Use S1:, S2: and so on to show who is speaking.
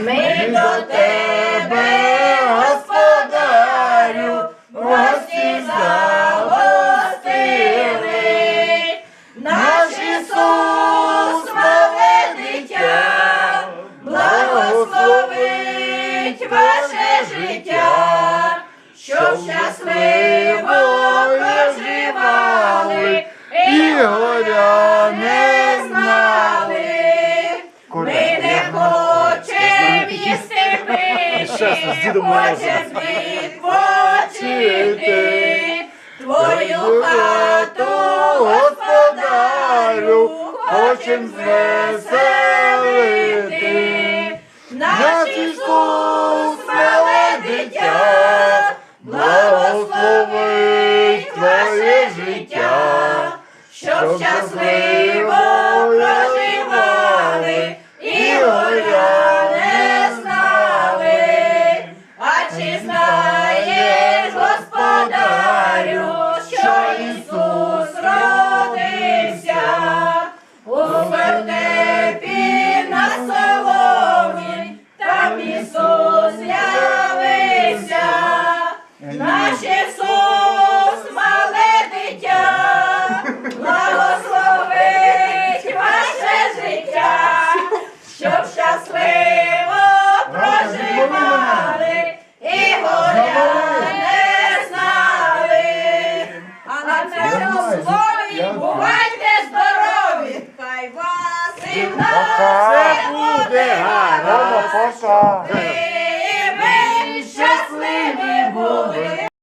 S1: Ми до тебе, господарю, гості загостили. Наш Ісус, мале дитя, благословить ваше життя, щоб щасливо проживали і горя
S2: Щас, з Дідом Морозом.
S1: відпочити. Твою хату, господарю, хочем звеселити. Наш Ісус, дитя, благословить твоє життя, щоб щасливо наш Ісус, мале дитя, благословить ваше життя, щоб щасливо проживали і горя не знали. А на цьому слові бувайте здорові! Хай вас і в нас буде. Ти